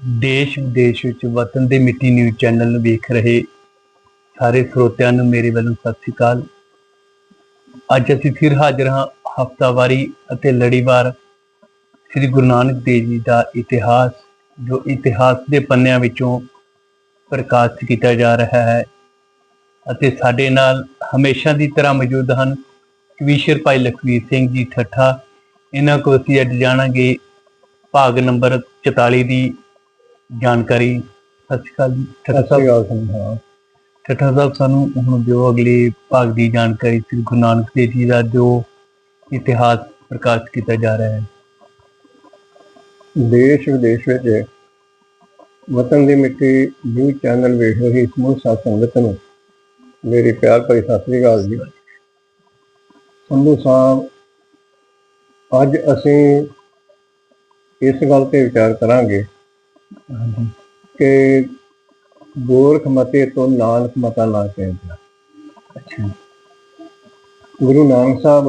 ਦੇਸ਼ ਵਿਦੇਸ਼ ਵਿੱਚ ਵਤਨ ਦੇ ਮਿੱਟੀ ਨਿਊਜ਼ ਚੈਨਲ ਨੂੰ ਵੇਖ ਰਹੇ ਸਾਰੇ ਸਰੋਤਿਆਂ ਨੂੰ ਮੇਰੇ ਵੱਲੋਂ ਸਤਿ ਸ੍ਰੀ ਅਕਾਲ। ਅੱਜ ਅਸੀਂ ਫਿਰ ਹਾਜ਼ਰ ਹਾਂ ਹਫਤਾਵਾਰੀ ਅਤੇ ਲੜੀਵਾਰ ਸ੍ਰੀ ਗੁਰੂ ਨਾਨਕ ਦੇਵ ਜੀ ਦਾ ਇਤਿਹਾਸ, ਜੋ ਇਤਿਹਾਸ ਦੇ ਪੰਨਿਆਂ ਵਿੱਚੋਂ ਪ੍ਰਕਾਸ਼ਿਤ ਕੀਤਾ ਜਾ ਰਿਹਾ ਹੈ ਅਤੇ ਸਾਡੇ ਨਾਲ ਹਮੇਸ਼ਾ ਦੀ ਤਰ੍ਹਾਂ ਮੌਜੂਦ ਹਨ ਕਵੀਸ਼ਰ ਭਾਈ ਲਖਵੀਰ ਸਿੰਘ ਜੀ ਠੱਠਾ। ਇਹਨਾਂ ਕੋਲ ਅਸੀਂ ਅੱਜ ਜਾਣਾਂਗੇ ਭਾਗ ਨੰਬਰ 44 ਦੀ ਜਾਣਕਾਰੀ। ਸਤਿ ਸ਼੍ਰੀ ਅਕਾਲ ਜੀ। ਠੱਠਾ ਸਾਹਿਬ ਹਾਂ। ਠੱਠਾ ਸਾਹਿਬ ਸਾਨੂੰ ਹੁਣ ਜੋ ਅਗਲੇ ਭਾਗ ਦੀ ਜਾਣਕਾਰੀ ਸ੍ਰੀ ਗੁਰੂ ਨਾਨਕ ਦੇਵ ਜੀ ਦਾ ਜੋ ਇਤਿਹਾਸ ਪ੍ਰਕਾਸ਼ਿਤ ਕੀਤਾ ਜਾ ਰਿਹਾ ਹੈ। ਦੇਸ਼ ਵਿਦੇਸ਼ ਵਿੱਚ ਵਤਨ ਦੀ ਮਿੱਟੀ ਨਿਊਜ਼ ਚੈਨਲ ਵੇਖ ਰਹੀ ਸਮੂਹ ਸਾਧ ਸੰਗਤ ਨੂੰ ਮੇਰੀ ਪਿਆਰ ਭਰੀ ਸਤਿ ਸ੍ਰੀ ਅਕਾਲ ਜੀ। ਸੰਧੂ ਸਾਹਿਬ ਅੱਜ ਅਸੀਂ ਇਸ ਗੱਲ ਤੇ ਵਿਚਾਰ ਕਰਾਂਗੇ ਕਿ ਗੋਰਖ ਮਤੇ ਤੋਂ ਨਾਨਕ ਮਤਾ ਨਾ ਕਹਿੰਦਾ ਅੱਛਾ। ਗੁਰੂ ਨਾਨਕ ਸਾਹਿਬ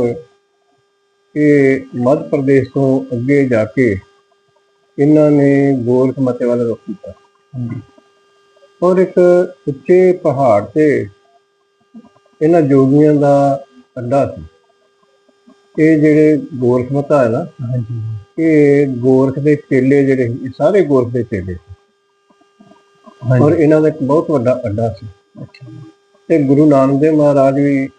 ਇਹ ਮੱਧ ਪ੍ਰਦੇਸ਼ ਤੋਂ ਅੱਗੇ ਜਾ ਕੇ ਇਹਨਾਂ ਨੇ ਗੋਰਖ ਮਤੇ ਵੱਲ ਰੁਖ ਕੀਤਾ। ਔਰ ਇੱਕ ਉੱਚੇ ਪਹਾੜ ਤੇ ਇਹਨਾਂ ਜੋਗੀਆਂ ਦਾ ਅੱਡਾ ਸੀ। ਇਹ ਜਿਹੜੇ ਗੋਰਖ ਮਤਾ ਹੈ ਨਾ ਹਾਂਜੀ। ਇਹ ਗੋਰਖ ਦੇ ਚੇਲੇ ਜਿਹੜੇ ਸੀ, ਇਹ ਸਾਰੇ ਗੋਰਖ ਦੇ ਚੇਲੇ ਸੀ। ਔਰ ਹਾਂਜੀ ਇਹਨਾਂ ਦਾ ਇੱਕ ਬਹੁਤ ਵੱਡਾ ਅੱਡਾ ਸੀ। ਅੱਛਾ ਤੇ ਗੁਰੂ ਨਾਨਕ ਦੇਵ ਮਹਾਰਾਜ ਵੀ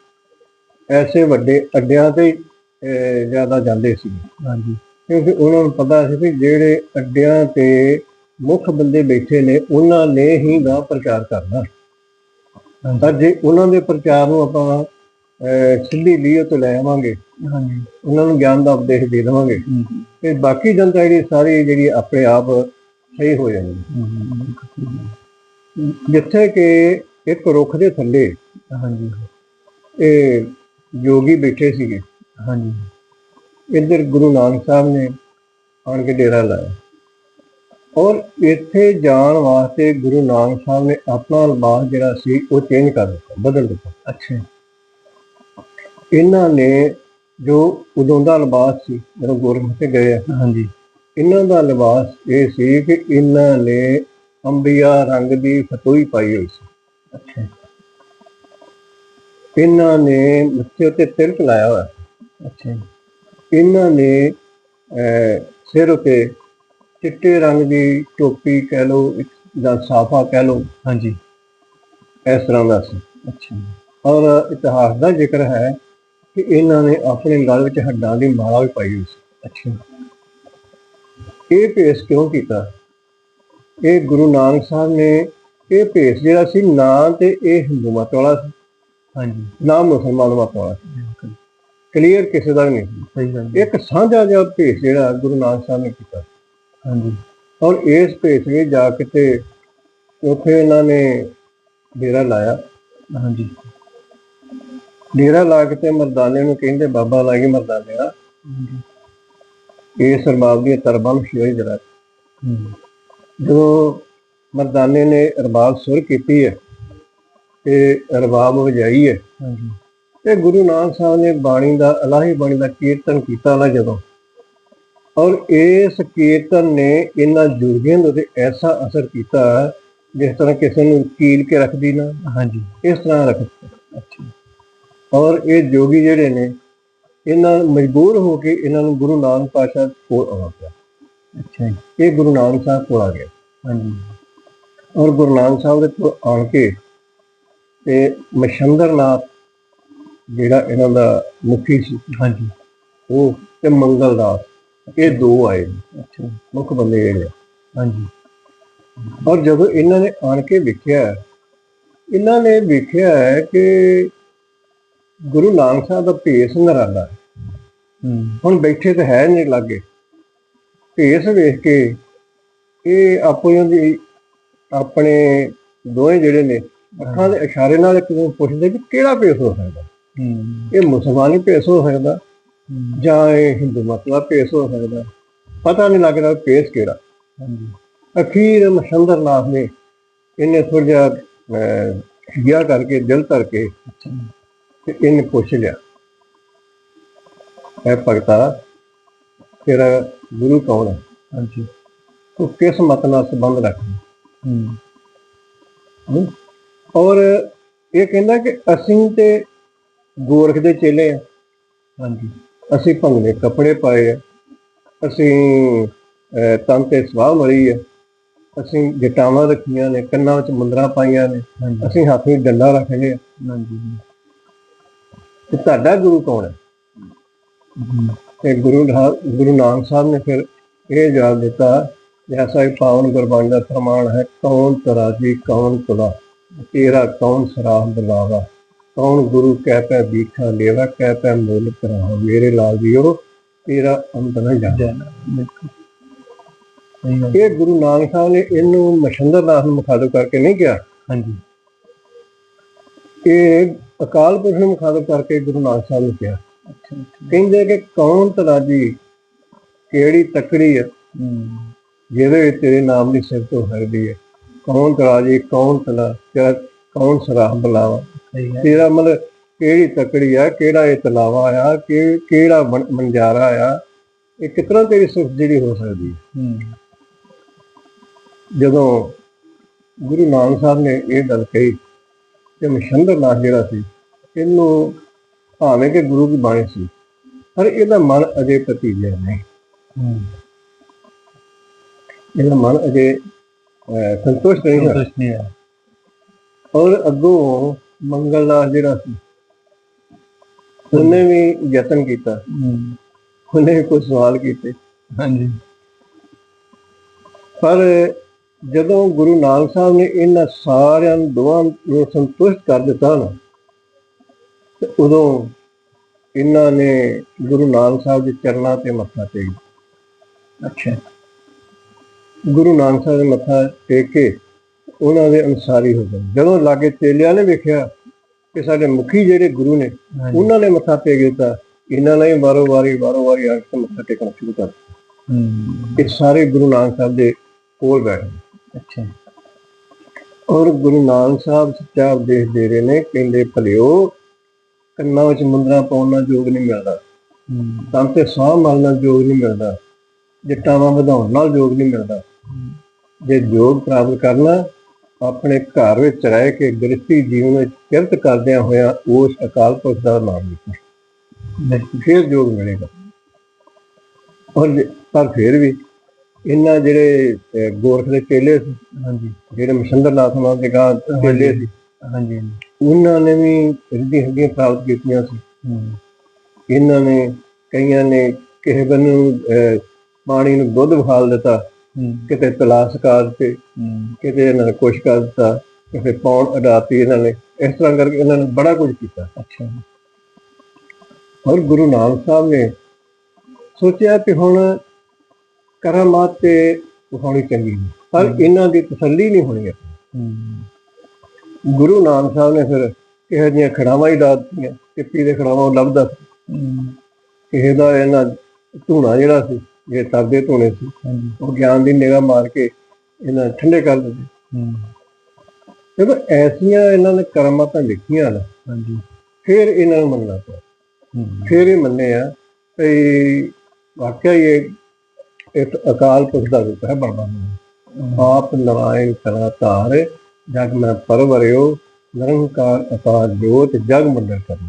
ਐਸੇ ਵੱਡੇ ਅੱਡਿਆਂ ਤੇ ਅਹ, ਜ਼ਿਆਦਾ ਜਾਂਦੇ ਸੀ। ਹਾਂਜੀ। ਕਿਉਂਕਿ ਉਹਨਾਂ ਨੂੰ ਪਤਾ ਸੀ ਵੀ ਜਿਹੜੇ ਅੱਡਿਆਂ ਤੇ ਮੁੱਖ ਬੰਦੇ ਬੈਠੇ ਨੇ ਉਹਨਾਂ ਨੇ ਹੀ ਦਾ ਪ੍ਰਚਾਰ ਕਰਨਾ। ਹਾਂਜੀ। ਤਾਂ ਜੇ ਉਹਨਾਂ ਦੇ ਪ੍ਰਚਾਰ ਨੂੰ ਆਪਾਂ ਸਿੱਧੀ ਲੀਹ ਤੋਂ ਲੈ ਆਵਾਂਗੇ। ਹਾਂਜੀ। ਉਹਨਾਂ ਨੂੰ ਗਿਆਨ ਦਾ ਉਪਦੇਸ਼ ਦੇ ਦੇਵਾਂਗੇ। ਤੇ ਬਾਕੀ ਜਨਤਾ ਜਿਹੜੀ ਸਾਰੀ ਜਿਹੜੀ ਆਪਣੇ ਆਪ ਸਹੀ ਹੋ ਜਾਂਦੀ। ਜਿੱਥੇ ਕਿ ਇੱਕ ਰੁੱਖ ਦੇ ਥੱਲੇ ਹਾਂਜੀ। ਇਹ ਯੋਗੀ ਬੈਠੇ ਸੀਗੇ। ਹਾਂਜੀ। ਇੱਧਰ ਗੁਰੂ ਨਾਨਕ ਸਾਹਿਬ ਨੇ ਆਣ ਕੇ ਡੇਰਾ ਲਾਇਆ। ਔਰ ਇੱਥੇ ਜਾਣ ਵਾਸਤੇ ਗੁਰੂ ਨਾਨਕ ਸਾਹਿਬ ਨੇ ਆਪਣਾ ਲਿਬਾਸ ਜਿਹੜਾ ਸੀ ਉਹ ਚੇਂਜ ਕਰ ਦਿੱਤਾ ਬਦਲ ਦਿੱਤਾ। ਅੱਛਾ। ਇਹਨਾਂ ਨੇ ਜੋ ਉਦੋਂ ਦਾ ਲਿਬਾਸ ਸੀ ਜਦੋਂ ਗੁਰਮੁਖ ਤੇ ਗਏ ਆ। ਹਾਂਜੀ। ਇਹਨਾਂ ਦਾ ਲਿਬਾਸ ਇਹ ਸੀ ਕਿ ਇਹਨਾਂ ਨੇ ਅੰਬੀਆ ਰੰਗ ਦੀ ਫਤੋਈ ਪਾਈ ਹੋਈ ਸੀ। ਅੱਛਾ। ਇਹਨਾਂ ਨੇ ਮੱਥੇ ਉੱਤੇ ਤਿਲਕ ਲਾਇਆ ਹੋਇਆ ਅੱਛਾ ਇਹਨਾਂ ਨੇ ਸਿਰ ਉਤੇ ਚਿੱਟੇ ਰੰਗ ਦੀ ਟੋਪੀ ਕਹਿ ਲਓ ਇੱਕ ਜਾਂ ਸਾਫਾ ਕਹਿ ਲਓ ਹਾਂਜੀ। ਇਸ ਤਰ੍ਹਾਂ ਦਾ ਸੀ। ਅੱਛਾ ਔਰ ਇਤਿਹਾਸ ਦਾ ਜ਼ਿਕਰ ਹੈ ਕਿ ਇਹਨਾਂ ਨੇ ਆਪਣੇ ਗਲ ਵਿੱਚ ਹੱਡਾਂ ਦੀ ਮਾਲਾ ਵੀ ਪਾਈ ਹੋਈ ਸੀ। ਅੱਛਾ। ਇਹ ਭੇਸ ਕਿਉਂ ਕੀਤਾ? ਇਹ ਗੁਰੂ ਨਾਨਕ ਸਾਹਿਬ ਨੇ ਇਹ ਭੇਸ ਜਿਹੜਾ ਸੀ ਨਾ ਤੇ ਇਹ ਹਿੰਦੂ ਮਤ ਵਾਲਾ ਸੀ। ਹਾਂਜੀ। ਨਾ ਮੁਸਲਮਾਨ ਮਤ ਵਾਲਾ ਸੀ। ਕਲੀਅਰ ਕਿਸੇ ਦਾ ਨਹੀਂ ਸਹੀ ਗੱਲ। ਇੱਕ ਸਾਂਝਾ ਜਿਹਾ ਭੇਸ ਜਿਹੜਾ ਗੁਰੂ ਨਾਨਕ ਸਾਹਿਬ ਨੇ ਕੀਤਾ। ਹਾਂਜੀ। ਔਰ ਇਸ ਭੇਸ ਵਿੱਚ ਜਾ ਕੇ ਤੇ ਉੱਥੇ ਇਹਨਾਂ ਨੇ ਡੇਰਾ ਲਾਇਆ। ਹਾਂਜੀ। ਡੇਰਾ ਲਾ ਕੇ ਤੇ ਮਰਦਾਨੇ ਨੂੰ ਕਹਿੰਦੇ ਬਾਬਾ ਲਾਗੀ ਮਰਦਾਨੇ ਆ ਹਾਂਜੀ ਇਹ ਸਰਬਾਬ ਦੀ ਤਰਬਾਂ ਨੂੰ ਸ਼ਿਵਾਈ ਜਰਾ। ਜਦੋਂ ਮਰਦਾਨੇ ਨੇ ਰਬਾਬ ਸੁਰ ਕੀਤੀ ਹੈ ਤੇ ਰਬਾਬ ਵਜਾਈ ਹੈ। ਤੇ ਗੁਰੂ ਨਾਨਕ ਸਾਹਿਬ ਨੇ ਬਾਣੀ ਦਾ ਅਲਾਹੀ ਬਾਣੀ ਦਾ ਕੀਰਤਨ ਕੀਤਾ ਨਾ ਜਦੋਂ। ਔਰ ਇਸ ਕੀਰਤਨ ਨੇ ਇਹਨਾਂ ਜੁਰਗਿਆਂ ਦੇ ਉੱਤੇ ਐਸਾ ਅਸਰ ਕੀਤਾ ਜਿਸ ਤਰ੍ਹਾਂ ਕਿਸੇ ਨੂੰ ਕੀਲ ਕੇ ਰੱਖਦੀ ਨਾ। ਹਾਂਜੀ। ਇਸ ਤਰ੍ਹਾਂ ਰੱਖ ਦਿੱਤਾ। ਅੱਛਾ। ਔਰ ਇਹ ਜੋਗੀ ਜਿਹੜੇ ਨੇ ਇਹਨਾਂ ਮਜਬੂਰ ਹੋ ਕੇ ਇਹਨਾਂ ਨੂੰ ਗੁਰੂ ਨਾਨਕ ਪਾਤਸ਼ਾਹ ਕੋਲ ਆਉਣਾ ਪਿਆ। ਅੱਛਾ ਜੀ, ਇਹ ਗੁਰੂ ਨਾਨਕ ਸਾਹਿਬ ਕੋਲ ਆ ਗਏ। ਹਾਂਜੀ। ਔਰ ਗੁਰੂ ਨਾਨਕ ਸਾਹਿਬ ਦੇ ਕੋਲ ਆਣ ਕੇ ਤੇ ਮਛੰਦਰਨਾਥ ਜਿਹੜਾ ਇਹਨਾਂ ਦਾ ਮੁਖੀ ਸੀ ਹਾਂਜੀ। ਉਹ ਤੇ ਮੰਗਲਦਾਸ ਇਹ ਦੋ ਆਏ। ਅੱਛਾ। ਮੁੱਖ ਬੰਦੇ ਆ। ਹਾਂਜੀ। ਔਰ ਜਦੋਂ ਇਹਨਾਂ ਨੇ ਆਣ ਕੇ ਵੇਖਿਆ ਇਹਨਾਂ ਨੇ ਵੇਖਿਆ ਹੈ ਕਿ ਗੁਰੂ ਨਾਨਕ ਸਾਹਿਬ ਦਾ ਭੇਸ ਨਿਰਾਲਾ ਹੁਣ ਬੈਠੇ ਤਾਂ ਹੈ ਨਹੀਂ ਲੱਗੇ। ਭੇਸ ਵੇਖ ਕੇ ਇਹ ਆਪੋ ਦੀ ਆਪਣੇ ਦੋਵੇਂ ਜਿਹੜੇ ਨੇ ਅੱਖਾਂ ਦੇ ਇਸ਼ਾਰੇ ਨਾਲ ਇੱਕ ਨੂੰ ਪੁੱਛਦੇ ਵੀ ਕਿਹੜਾ ਭੇਸ ਹੋ ਸਕਦਾ? ਇਹ ਮੁਸਲਮਾਨੀ ਭੇਸ ਹੋ ਸਕਦਾ ਜਾਂ ਇਹ ਹਿੰਦੂ ਮਤ ਦਾ ਭੇਸ ਹੋ ਸਕਦਾ। ਪਤਾ ਨਹੀਂ ਲੱਗਦਾ ਭੇਸ ਕਿਹੜਾ। ਅਖੀਰ ਮਸ਼ੰਦਰਨਾਥ ਨੇ ਇਹਨੇ ਥੋੜਾ ਜਿਹਾ ਹਿਆ ਕਰਕੇ ਦਿਲ ਧਰ ਕੇ ਤੇ ਇਹਨੇ ਪੁੱਛ ਲਿਆ। ਇਹ ਭਗਤਾ ਤੇਰਾ ਗੁਰੂ ਕੌਣ ਹੈ? ਹਾਂਜੀ। ਤੂੰ ਕਿਸ ਮਤ ਨਾਲ ਸੰਬੰਧ ਰੱਖਦਾ ਹੂੰ? ਔਰ ਇਹ ਕਹਿੰਦਾ ਕਿ ਅਸੀਂ ਤੇ ਗੋਰਖ ਦੇ ਚੇਲੇ ਆ। ਹਾਂਜੀ। ਅਸੀਂ ਭੰਗਲੇ ਕੱਪੜੇ ਪਾਏ ਆ। ਅਸੀਂ ਤਨ ਤੇ ਸਵਾਹ ਮਰੀ ਆ। ਅਸੀਂ ਜਟਾਵਾਂ ਰੱਖੀਆਂ ਨੇ ਕੰਨਾਂ ਵਿੱਚ ਮੁੰਦਰਾਂ ਪਾਈਆਂ ਨੇ। ਅਸੀਂ ਹੱਥ ਵਿੱਚ ਡੰਡਾ ਰੱਖ ਲਿਆ। ਹਾਂਜੀ। ਤੇ ਤੁਹਾਡਾ ਗੁਰੂ ਕੌਣ ਹੈ? ਤੇ ਗੁਰੂ ਗੁਰੂ ਨਾਨਕ ਸਾਹਿਬ ਨੇ ਫਿਰ ਇਹ ਜਵਾਬ ਦਿੱਤਾ ਜੈਸਾ ਹੀ ਪਾਵਨ ਗੁਰਬਾਣੀ ਦਾ ਫਰਮਾਨ ਹੈ ਕੌਣ ਤਰਾਜੀ ਕੌਣ ਤੁਲਾ? ਤੇਰਾ ਕੌਣ ਸਰਾਹ ਬਲਾਵਾ? ਕੌਣ ਗੁਰੂ ਕਹਿ ਪੈ ਬੀਖਾ ਲੇਵਾ ਕਹਿ ਪੈ ਮੁੱਲ ਕਰਾਹ ਮੇਰੇ ਲਾਲ ਜੀਓ ਤੇਰਾ ਅੰਤ ਨਾ ਜਾ ਜੈ ਨਾਨਕ, ਬਿਲਕੁਲ। ਸਹੀ ਗੱਲ। ਇਹ ਗੁਰੂ ਨਾਨਕ ਸਾਹਿਬ ਨੇ ਇਹਨੂੰ ਮਸ਼ੰਦਰ ਨਾਥ ਨੂੰ ਮੁਖਾਤਬ ਕਰਕੇ ਨਹੀਂ ਕਿਹਾ? ਹਾਂਜੀ। ਇਹ ਅਕਾਲ ਪੁਰਖ ਨੂੰ ਮੁਖਾਤਬ ਕਰਕੇ ਗੁਰੂ ਨਾਨਕ ਸਾਹਿਬ ਨੇ ਕਿਹਾ। ਕਹਿੰਦੇ ਕਿ ਕੌਣ ਤਰਾਜੀ ਕਿਹੜੀ ਤਕੜੀ ਹੈ? ਜਿਹਦੇ ਤੇਰੇ ਨਾਮ ਦੀ ਸਿਫਤ ਹੋ ਸਕਦੀ ਹੈ। ਕੌਣ ਤਰਾਜੀ ਕੌਣ ਤਲਾ ਤੇਰਾ ਕੌਣ ਸਰਾਹ ਬਲਾਵਾ? ਤੇਰਾ ਮਤਲਬ ਕਿਹੜੀ ਤਕੜੀ ਆ? ਕਿਹੜਾ ਇਹ ਤਲਾਵਾ ਆ? ਕਿ ਕਿਹੜਾ ਮੰਜਾਰਾ ਆ? ਇਹ ਕਿਤਨਾ ਤੇਰੀ ਸਿਫਤ ਜਿਹੜੀ ਹੋ ਸਕਦੀ ਹੈ? ਹੂੰ। ਜਦੋਂ ਗੁਰੂ ਨਾਨਕ ਸਾਹਿਬ ਨੇ ਇਹ ਗੱਲ ਕਹੀ ਕਿ ਮਸ਼ੰਦਰ ਨਾਥ ਜਿਹੜਾ ਸੀ ਇਹਨੂੰ ਭਾਵੇਂ ਕਿ ਗੁਰੂ ਦੀ ਬਾਣੀ ਸੀ ਪਰ ਇਹਦਾ ਮਨ ਅਜੇ ਪਤੀਜਿਆ ਨਹੀਂ। ਹੂੰ। ਇਹਦਾ ਮਨ ਅਜੇ ਸੰਤੁਸ਼ਟ ਨਹੀਂ ਹੋਇਆ। ਸੰਤੁਸ਼ਟ ਨਹੀਂ ਹੈ ਔਰ ਅੱਗੋਂ ਮੰਗਲ ਨਾਥ ਜਿਹੜਾ ਸੀ ਉਹਨੇ ਵੀ ਯਤਨ ਕੀਤਾ। ਹੂੰ। ਉਹਨੇ ਵੀ ਕੋਈ ਸਵਾਲ ਕੀਤੇ। ਹਾਂਜੀ। ਪਰ ਜਦੋਂ ਗੁਰੂ ਨਾਨਕ ਸਾਹਿਬ ਨੇ ਇਹਨਾਂ ਸਾਰਿਆਂ ਨੂੰ ਦੋਵਾਂ ਨੂੰ ਸੰਤੁਸ਼ਟ ਕਰ ਦਿੱਤਾ ਨਾ ਤੇ ਉਦੋਂ ਇਹਨਾਂ ਨੇ ਗੁਰੂ ਨਾਨਕ ਸਾਹਿਬ ਦੇ ਚਰਨਾਂ ਤੇ ਮੱਥਾ ਟੇਕ ਅੱਛਾ। ਗੁਰੂ ਨਾਨਕ ਸਾਹਿਬ ਦੇ ਮੱਥਾ ਟੇਕ ਕੇ ਉਹਨਾਂ ਦੇ ਅਨਸਾਰੀ ਹੋ ਗਏ। ਜਦੋਂ ਲਾਗੇ ਚੇਲਿਆਂ ਨੇ ਵੇਖਿਆ ਕਿ ਸਾਡੇ ਮੁਖੀ ਜਿਹੜੇ ਗੁਰੂ ਨੇ ਉਹਨਾਂ ਨੇ ਮੱਥਾ ਟੇਕ ਦਿੱਤਾ। ਇਹਨਾਂ ਨੇ ਬਾਰੋ ਵਾਰੀ ਬਾਰੋ ਵਾਰੀ ਆ ਕੇ ਮੱਥਾ ਟੇਕਣਾ ਸ਼ੁਰੂ ਕਰ ਦਿੱਤਾ। ਇਹ ਸਾਰੇ ਗੁਰੂ ਨਾਨਕ ਸਾਹਿਬ ਦੇ ਕੋਲ ਬੈਠੇ ਅੱਛਾ। ਔਰ ਗੁਰੂ ਨਾਨਕ ਸਾਹਿਬ ਸੱਚਾ ਉਪਦੇਸ਼ ਦੇ ਰਹੇ ਨੇ ਕਹਿੰਦੇ ਭਲਿਓ ਕੰਨਾਂ ਵਿੱਚ ਮੁੰਦਰਾ ਪਾਉਣ ਨਾਲ ਜੋਗ ਨਹੀਂ ਮਿਲਦਾ। ਤਾਂ ਤੇ ਸਾਹ ਮਲ ਨਾਲ ਜੋਗ ਨਹੀਂ ਮਿਲਦਾ। ਜਟਾਵਾਂ ਵਧਾਉਣ ਨਾਲ ਜੋਗ ਨਹੀਂ ਮਿਲਦਾ। ਜੇ ਜੋਗ ਪ੍ਰਾਪਤ ਕਰਨਾ ਆਪਣੇ ਘਰ ਵਿੱਚ ਰਹਿ ਕੇ ਗ੍ਰਸਤੀ ਜੀਵਨ ਵਿੱਚ ਕਿਰਤ ਕਰਦਿਆਂ ਹੋਇਆਂ ਉਸ ਅਕਾਲ ਪੁਰਖ ਦਾ ਨਾਮ ਲਿਖੋ। ਫਿਰ ਜੋਗ ਮਿਲੇਗਾ। ਔਰ ਪਰ ਫਿਰ ਵੀ ਇਹਨਾਂ ਜਿਹੜੇ ਗੋਰਖ ਦੇ ਚੇਲੇ ਸੀ ਹਾਂਜੀ। ਜਿਹੜੇ ਮਸ਼ੰਦਰ ਨਾਥ ਨਾਲ ਦੇ ਗਾਂ ਚੇਲੇ ਸੀ। ਹਾਂਜੀ। ਉਹਨਾਂ ਨੇ ਵੀ ਰਿੱਧੀ ਹੱਡੀਆਂ ਪ੍ਰਾਪਤ ਕੀਤੀਆਂ ਸੀ। ਇਹਨਾਂ ਨੇ ਕਈਆਂ ਨੇ ਕਿਸੇ ਬੰਦੇ ਨੂੰ ਪਾਣੀ ਨੂੰ ਦੁੱਧ ਵਿਖਾਲ ਦਿੱਤਾ ਕਿਤੇ ਤਲਾਸ਼ ਕਰ ਹੂੰ। ਕਿਤੇ ਇਹਨਾਂ ਨੇ ਕੁਛ ਕਰ ਦਿੱਤਾ ਕਿਤੇ ਪੌਣ ਅਡਾਤੀ ਇਹਨਾਂ ਨੇ ਇਸ ਤਰ੍ਹਾਂ ਕਰਕੇ ਇਹਨਾਂ ਨੇ ਬੜਾ ਕੁਝ ਕੀਤਾ। ਅੱਛਾ ਔਰ ਗੁਰੂ ਨਾਨਕ ਸਾਹਿਬ ਨੇ ਸੋਚਿਆ ਕਿ ਹੁਣ ਕਰਾਮਾਤ ਤੇ ਵਿਖਾਉਣੀ ਚੰਗੀ ਪਰ ਇਹਨਾਂ ਦੀ ਤਸੱਲੀ ਨਹੀਂ ਹੋਣੀ। ਹੂੰ। ਗੁਰੂ ਨਾਨਕ ਸਾਹਿਬ ਨੇ ਫਿਰ ਕਿਸੇ ਦੀਆਂ ਖੜਾਵਾਂ ਹੀ ਲਾ ਦਿੱਤੀਆਂ ਟਿੱਪੀ ਦੇ ਖੜਾਵਾਂ ਲੱਭਦਾ ਕਿਸੇ ਦਾ ਇਹਨਾਂ ਧੂਣਾ ਜਿਹੜਾ ਸੀ ਜੇ ਤਰਦੇ ਧੂਣੇ ਸੀ ਉਹ ਗਿਆਨ ਦੀ ਨਿਗਾਹ ਮਾਰ ਕੇ ਇਹਨਾਂ ਠੰਡੇ ਕਰ ਦਿੰਦੇ ਹੂੰ। ਜਦੋਂ ਐਸੀਆਂ ਇਹਨਾਂ ਨੇ ਕਰਮਾਤਾਂ ਲਿਖੀਆਂ ਨਾ ਹਾਂਜੀ। ਫਿਰ ਇਹਨਾਂ ਨੂੰ ਮੰਨਣਾ ਪਿਆ। ਫਿਰ ਇਹ ਮੰਨੇ ਆ ਕਿ ਵਾਕਿਆ ਇਹ ਇੱਕ ਅਕਾਲ ਪੁਰਖ ਦਾ ਰੂਪ ਹੈ ਬਾਬਾ ਆਪ ਨਰਾਇਣ ਧਾਰ ਜਗ ਮੈਂ ਪਰਵਰਿਓ ਨਿਰੰਕਾਰ ਅਕਾਰ ਜੋਤ ਜਗ ਮੰਡਲ ਕਰਨੀ।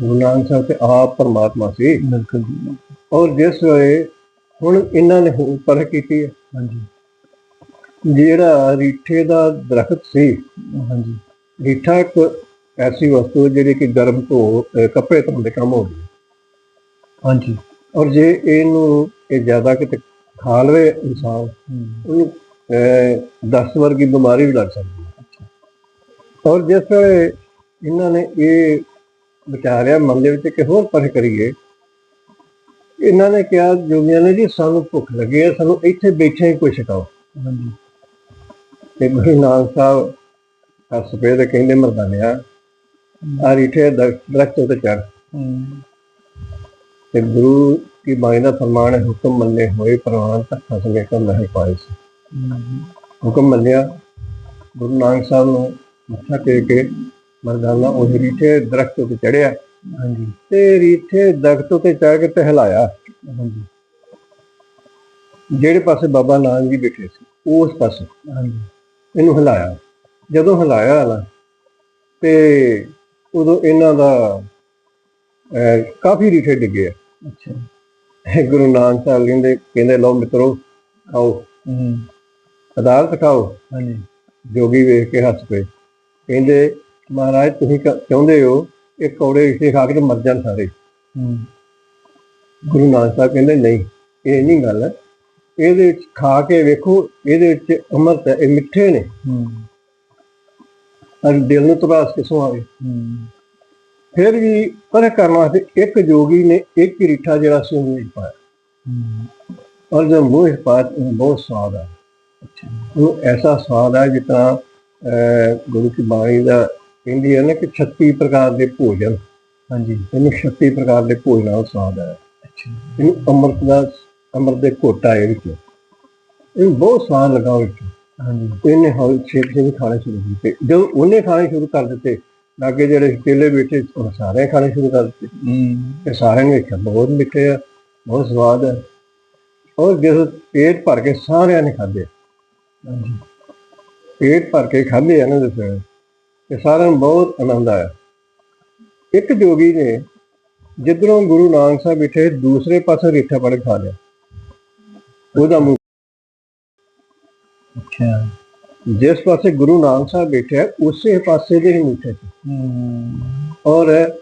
ਗੁਰੂ ਨਾਨਕ ਸਾਹਿਬ ਤੇ ਆਪ ਪਰਮਾਤਮਾ ਸੀ। ਬਿਲਕੁਲ ਜੀ ਔਰ ਜਿਸ ਵੇਲੇ ਹੁਣ ਇਹਨਾਂ ਨੇ ਹੋਰ ਪਰਖ ਕੀਤੀ ਹੈ। ਹਾਂਜੀ। ਜਿਹੜਾ ਰੀਠੇ ਦਾ ਦਰਖਤ ਸੀ ਹਾਂਜੀ। ਰੀਠਾ ਇੱਕ ਐਸੀ ਵਸਤੂ ਹੈ ਜਿਹੜੀ ਕਿ ਗਰਮ ਅਹ ਕੱਪੜੇ ਧੋਣ ਦੇ ਕੰਮ ਆਉਂਦੀ ਹੈ। ਹਾਂਜੀ। ਔਰ ਜੇ ਇਹਨੂੰ ਇਹ ਜ਼ਿਆਦਾ ਕਿਤੇ ਖਾ ਲਵੇ ਇਨਸਾਨ ਉਹਨੂੰ ਦਸਤ ਵਰਗੀ ਬਿਮਾਰੀ ਵੀ ਲੱਗ ਸਕਦੀ ਹੈ। ਔਰ ਜਿਸ ਵੇਲੇ ਇਹਨਾਂ ਨੇ ਇਹ ਵਿਚਾਰਿਆ ਮਨ ਦੇ ਵਿੱਚ ਕਿ ਹੋਰ ਪਰਖ ਕਰੀਏ ਇਹਨਾਂ ਨੇ ਕਿਹਾ ਜੋਗੀਆਂ ਨੇ ਜੀ ਸਾਨੂੰ ਭੁੱਖ ਲੱਗੀ ਹੈ ਸਾਨੂੰ ਇੱਥੇ ਬੈਠੇ ਹੀ ਕੁਝ ਛਕਾਓ ਹਾਂਜੀ। ਤੇ ਗੁਰੂ ਨਾਨਕ ਸਾਹਿਬ ਹਸਪੇ ਦੇ ਕਹਿੰਦੇ ਮਰਦਾਨਿਆ ਆ ਰੀਠੇ ਦਰਖਤ ਉੱਤੇ ਚੜ ਤੇ ਗੁਰੂ ਕੀ ਬਾਣੀ ਦਾ ਫਰਮਾਨ ਹੈ ਹੁਕਮ ਮੰਨੇ ਹੋਏ ਪ੍ਰਵਾਨ ਤੱਕ ਫਸਗੇ ਕਮ ਨਹੀਂ ਪਾਏ ਸੀ। ਹੂੰ ਹੁਕਮ ਮੰਨਿਆ ਗੁਰੂ ਨਾਨਕ ਸਾਹਿਬ ਨੂੰ ਮੱਥਾ ਟੇਕ ਕੇ ਮਰਦਾਨਾ ਉਹ ਰੀਠੇ ਦਰਖਤ ਉੱਤੇ ਚੜਿਆ ਹਾਂਜੀ। ਤੇ ਰੀਠੇ ਦਰਖਤ ਉੱਤੇ ਚੜ ਕੇ ਟਹਿਲਾਇਆ ਹਾਂਜੀ। ਜਿਹੜੇ ਪਾਸੇ ਬਾਬਾ ਨਾਨਕ ਜੀ ਬੈਠੇ ਸੀ ਉਸ ਪਾਸੇ ਹਾਂਜੀ। ਇਹਨੂੰ ਹਿਲਾਇਆ। ਜਦੋਂ ਹਿਲਾਇਆ ਨਾ ਤੇ ਉਦੋਂ ਇਹਨਾਂ ਦਾ ਕਾਫੀ ਰੀਠੇ ਡਿੱਗੇ ਅੱਛਾ। ਗੁਰੂ ਨਾਨਕ ਸਾਹਿਬ ਕਹਿੰਦੇ ਕਹਿੰਦੇ ਲਓ ਮਿੱਤਰੋ ਆਓ ਹੂੰ। ਅਦਾਲਤ ਖਾਓ ਹਾਂਜੀ। ਜੋਗੀ ਵੇਖ ਕੇ ਹੱਸ ਪਏ। ਕਹਿੰਦੇ ਮਹਾਰਾਜ ਤੁਸੀਂ ਕ- ਚਾਹੁੰਦੇ ਹੋ ਇਹ ਕੌੜੇ ਰੀਠੇ ਖਾ ਕੇ ਤੇ ਮਰ ਜਾਣ ਸਾਰੇ? ਹੂੰ। ਗੁਰੂ ਨਾਨਕ ਸਾਹਿਬ ਕਹਿੰਦੇ ਨਹੀਂ ਇਹ ਨਹੀਂ ਗੱਲ। ਹੈ ਇਹਦੇ ਵਿੱਚ ਖਾ ਕੇ ਵੇਖੋ ਇਹਦੇ ਵਿੱਚ ਅੰਮ੍ਰਿਤ ਹੈ ਇਹ ਮਿੱਠੇ ਨੇ। ਹੂੰ। ਪਰ ਦਿਲ ਨੂੰ ਤਰਾਸ ਕਿਸੋਂ ਆਵੇ ਹੂੰ। ਫਿਰ ਵੀ ਪਰਖ ਕਰਨ ਵਾਸਤੇ ਇੱਕ ਜੋਗੀ ਨੇ ਇੱਕ ਹੀ ਰੀਠਾ ਜਿਹੜਾ ਸੀ ਉਹਨੂੰ ਪਾਇਆ। ਹੂੰ। ਔਰ ਜਦ ਮੂੰਹ ਵਿੱਚ ਪਾਇਆ ਤਾਂ ਬਹੁਤ ਸਵਾਦ ਆਇਆ। ਉਹ ਐਸਾ ਸਵਾਦ ਹੈ ਤਰ੍ਹਾਂ ਅਹ, ਗੁਰੂ ਕੀ ਬਾਣੀ ਦਾ ਕਹਿੰਦੀ ਹੈ ਨਾ ਕਿ 36 ਪ੍ਰਕਾਰ ਦੇ ਭੋਜਨ। ਹਾਂਜੀ। ਇਹਨੂੰ 36 ਪ੍ਰਕਾਰ ਦੇ ਭੋਜਨ ਨਾਲ ਸਵਾਦ ਹੈ। ਅੱਛਾ। ਇਹਨੂੰ ਅੰਮ੍ਰਿਤ ਦਾ ਅੰਮ੍ਰਿਤ ਦੇ ਘੋਟਾ ਇਹ ਵਿੱਚ। ਇਹਨੂੰ ਬਹੁਤ ਸਵਾਦ ਲੱਗਾ ਉਹ ਵਿੱਚ। ਹਾਂਜੀ। ਇਹਨੇ ਹੌਲੀ ਛੇਤੀ ਛੇਤੀ ਖਾਣੇ ਸ਼ੁਰੂ ਕੀਤੇ। ਜਦੋਂ ਉਹਨੇ ਖਾਣੇ ਸ਼ੁਰੂ ਕਰ ਦਿੱਤੇ ਲਾਗੇ ਜਿਹੜੇ ਕੇਲੇ ਬੈਠੇ ਉਹ ਸਾਰੇ ਖਾਣੇ ਸ਼ੁਰੂ ਕਰ ਦਿੱਤੇ। ਹੂੰ। ਤੇ ਸਾਰਿਆਂ ਨੇ ਵੇਖਿਆ ਬਹੁਤ ਮਿੱਠੇ ਆ ਬਹੁਤ ਸਵਾਦ ਹੈ ਔਰ ਜਦੋਂ ਪੇਟ ਭਰ ਕੇ ਸਾਰਿਆਂ ਨੇ ਖਾਧੇ ਪੇਟ ਭਰ ਕੇ ਖਾਧੇ ਆ ਨਾ ਦੱਸਿਆ ਤੇ ਸਾਰਿਆਂ ਨੂੰ ਬਹੁਤ ਆਨੰਦ ਆਇਆ। ਇੱਕ ਜੋਗੀ ਨੇ ਜਿੱਧਰੋਂ ਗੁਰੂ ਨਾਨਕ ਸਾਹਿਬ ਬੈਠੇ ਦੂਸਰੇ ਪਾਸੇ ਰੀਠਾ ਪੜ ਖਾ ਲਿਆ। ਉਹਦਾ ਮੂੰਹ ਅੱਛਾ। ਜਿਸ ਪਾਸੇ ਗੁਰੂ ਨਾਨਕ ਸਾਹਿਬ ਬੈਠਿਆ ਉਸੇ ਪਾਸੇ ਦੇ ਹੀ ਮਿੱਠੇ ਔਰ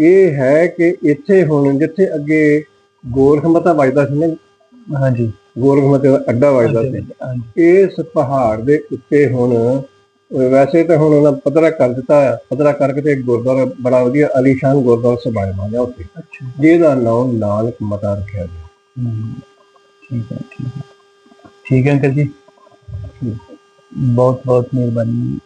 ਇਹ ਹੈ ਕਿ ਇੱਥੇ ਹੁਣ ਜਿੱਥੇ ਅੱਗੇ ਗੋਰਖਮਤਾ ਵੱਜਦਾ ਸੀ ਨਾ ਹਾਂਜੀ। ਗੋਰਖਮਤੇ ਦਾ ਅੱਡਾ ਵੱਜਦਾ ਸੀ। ਇਸ ਪਹਾੜ ਦੇ ਉੱਤੇ ਹੁਣ ਵੈਸੇ ਤਾਂ ਹੁਣ ਉਹਨਾਂ ਪਤਰਾ ਕਰ ਦਿੱਤਾ ਹੈ ਪਤਰਾ ਕਰਕੇ ਤੇ ਗੁਰਦੁਆਰਾ ਬੜਾ ਵਧੀਆ ਅਲੀਸ਼ਾਨ ਗੁਰਦੁਆਰਾ ਸਭਾਇਆ ਮਾਇਆ ਉੱਥੇ। ਜਿਹਦਾ ਨਾਮ ਨਾਨਕ ਮਤਾ ਰੱਖਿਆ ਗਿਆ। ਠੀਕ ਹੈ ਠੀਕ ਹੈ। ਠੀਕ ਹੈ ਅੰਕਲ ਜੀ। ਬਹੁਤ ਬਹੁਤ ਮਿਹਰਬਾਨੀ।